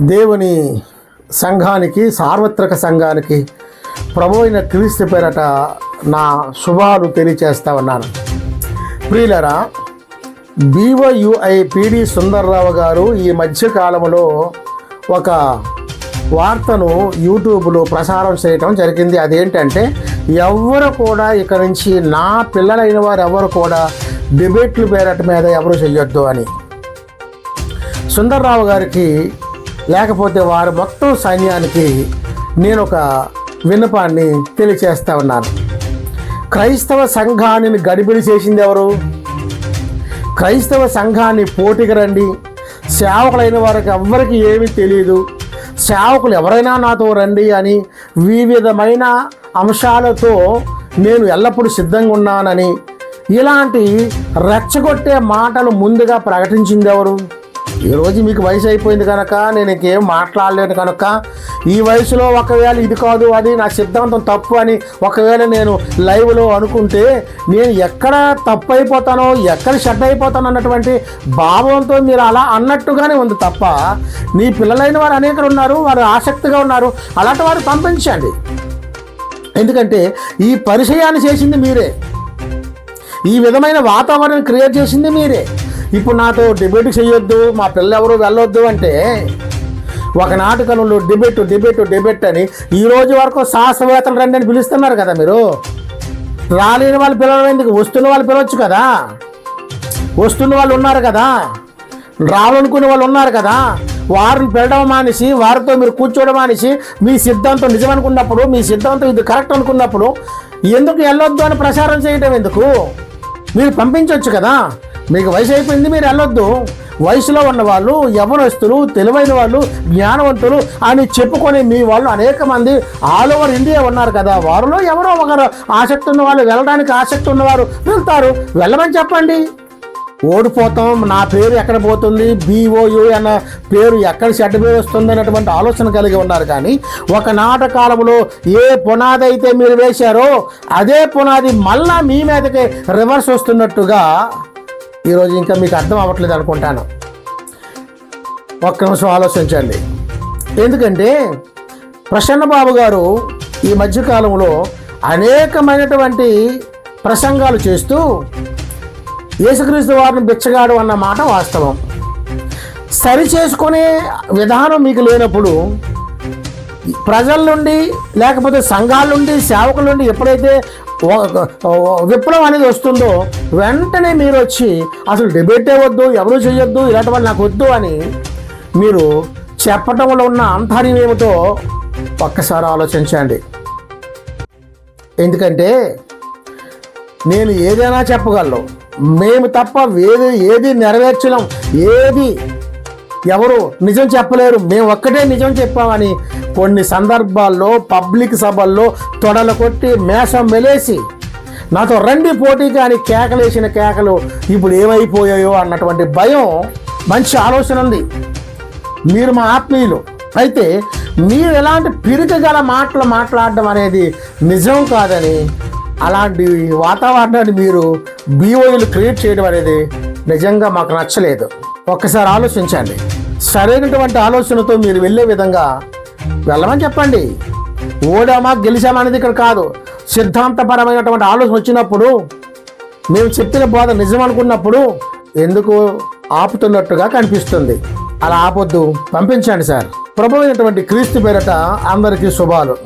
దేవుని సంఘానికి సార్వత్రిక సంఘానికి ప్రభు అయిన క్రీస్తు పేరట నా శుభాలు తెలియచేస్తా ఉన్నాను. ప్రియులరా బీవయుఐ పిడి సుందర్రావు గారు ఈ మధ్యకాలంలో ఒక వార్తను యూట్యూబ్లో ప్రసారం చేయటం జరిగింది. అదేంటంటే ఎవరు కూడా ఇక్కడ నుంచి నా పిల్లలైన వారు ఎవరు కూడా డిబేట్లు పేరట మీద ఎవరు చెయ్యొద్దు అని. సుందర్రావు గారికి లేకపోతే వారి మొత్తం సైన్యానికి నేను ఒక విన్నపాన్ని తెలియచేస్తా ఉన్నాను. క్రైస్తవ సంఘాన్ని గడిబిడి చేసింది ఎవరు? క్రైస్తవ సంఘాన్ని పోటీకి రండి. సేవకులైన వారికి ఎవ్వరికి ఏమీ తెలియదు సేవకులు ఎవరైనా నాతో రండి అని వివిధమైన అంశాలతో నేను ఎల్లప్పుడూ సిద్ధంగా ఉన్నానని ఇలాంటి రెచ్చగొట్టే మాటలు ముందుగా ప్రకటించింది ఎవరు? ఈరోజు మీకు వయసు అయిపోయింది కనుక నేను ఇంకేం మాట్లాడలేను కనుక. ఈ వయసులో ఒకవేళ ఇది కాదు అది నా సిద్ధాంతం తప్పు అని ఒకవేళ నేను లైవ్లో అనుకుంటే నేను ఎక్కడ తప్పు అయిపోతానో ఎక్కడ షట్ అయిపోతానో అన్నటువంటి భావంతో మీరు అలా అన్నట్టుగానే ఉంది తప్ప నీ పిల్లలైన వారు అనేకలు ఉన్నారు వారు ఆసక్తిగా ఉన్నారు అలాంటి వారు పంపించండి. ఎందుకంటే ఈ పరిచయాన్ని చేసింది మీరే. ఈ విధమైన వాతావరణం క్రియేట్ చేసింది మీరే. ఇప్పుడు నాతో డిబేట్ చేయొద్దు మా పిల్లలు ఎవరు వెళ్ళొద్దు అంటే ఒక నాటకంలో డిబేట్ డిబేట్ డిబేట్ అని ఈ రోజు వరకు శాస్త్రవేత్తలు రండి అని పిలుస్తున్నారు కదా మీరు. రాలేని వాళ్ళు పిల్లలు ఎందుకు? వస్తున్న వాళ్ళు పిలవచ్చు కదా. వస్తున్న వాళ్ళు ఉన్నారు కదా. రావాలనుకునే వాళ్ళు ఉన్నారు కదా. వారిని పిలడం మానేసి వారితో మీరు కూర్చోవడం మానేసి మీ సిద్ధాంతం నిజం అనుకున్నప్పుడు మీ సిద్ధాంతం ఇది కరెక్ట్ అనుకున్నప్పుడు ఎందుకు వెళ్ళొద్దు అని ప్రచారం చేయటం ఎందుకు? మీరు పంపించవచ్చు కదా. మీకు వయసు అయిపోయింది మీరు వెళ్ళొద్దు. వయసులో ఉన్న వాళ్ళు యవనస్తులు తెలివైన వాళ్ళు జ్ఞానవంతులు అని చెప్పుకొని మీ వాళ్ళు అనేక మంది ఆల్ ఓవర్ ఇండియా ఉన్నారు కదా. వారిలో ఎవరో ఒకరు ఆసక్తి ఉన్న వాళ్ళు వెళ్ళడానికి ఆసక్తి ఉన్నవారు వెళ్తారు. వెళ్ళమని చెప్పండి. ఓడిపోతాం నా పేరు ఎక్కడ పోతుంది బీఓయు అన్న పేరు ఎక్కడ చెడ్డ పేరు వస్తుంది అనేటువంటి ఆలోచన కలిగి ఉన్నారు. కానీ ఒక నాటకాలంలో ఏ పునాది అయితే మీరు వేశారో అదే పునాది మళ్ళా మీ మీదకి రివర్స్ వస్తున్నట్టుగా ఈరోజు ఇంకా మీకు అర్థం అవ్వట్లేదు అనుకుంటాను. ఒక్క నిమిషం ఆలోచించండి. ఎందుకంటే ప్రసన్న బాబు గారు ఈ మధ్యకాలంలో అనేకమైనటువంటి ప్రసంగాలు చేస్తూ యేసుక్రీస్తు వారిని బిచ్చగాడు అన్న మాట వాస్తవం. సరి చేసుకునే విధానం మీకు లేనప్పుడు ప్రజల నుండి లేకపోతే సంఘాల నుండి సేవకుల నుండి ఎప్పుడైతే విప్లవం అనేది వస్తుందో వెంటనే మీరు వచ్చి అసలు డిబేటే వద్దు ఎవరు చేయొద్దు ఇలాంటి వాళ్ళు నాకు వద్దు అని మీరు చెప్పటంలో ఉన్న అంతర్యం ఏమిటో ఒక్కసారి ఆలోచించండి. ఎందుకంటే నేను ఏదైనా చెప్పగలను. మేము తప్ప ఏది ఏది నెరవేర్చలేం. ఏది ఎవరు నిజం చెప్పలేరు. మేము ఒక్కటే నిజం చెప్పామని కొన్ని సందర్భాల్లో పబ్లిక్ సభల్లో తొడలు కొట్టి మేషం మెలేసి నాతో రండి పోటీగా అని కేకలేసిన కేకలు ఇప్పుడు ఏమైపోయాయో అన్నటువంటి భయం మంచి ఆలోచన ఉంది. మీరు మా ఆత్మీయులు. అయితే మీరు ఎలాంటి పిరికగల మాటలు మాట్లాడడం అనేది నిజం కాదని అలాంటి వాతావరణాన్ని మీరు బీఓఈలు క్రియేట్ చేయడం అనేది నిజంగా మాకు నచ్చలేదు. ఒక్కసారి ఆలోచించండి. సరైనటువంటి ఆలోచనతో మీరు వెళ్ళే విధంగా వెళ్ళమని చెప్పండి. ఓడామా గెలిచామా అనేది ఇక్కడ కాదు. సిద్ధాంతపరమైనటువంటి ఆలోచన వచ్చినప్పుడు మేము చెప్పిన బోధ నిజం అనుకున్నప్పుడు ఎందుకు ఆపుతున్నట్టుగా కనిపిస్తుంది. అలా ఆపొద్దు. పంపించండి సార్. ప్రభు అయినటువంటి క్రీస్తు పేరట అందరికీ శుభాలు.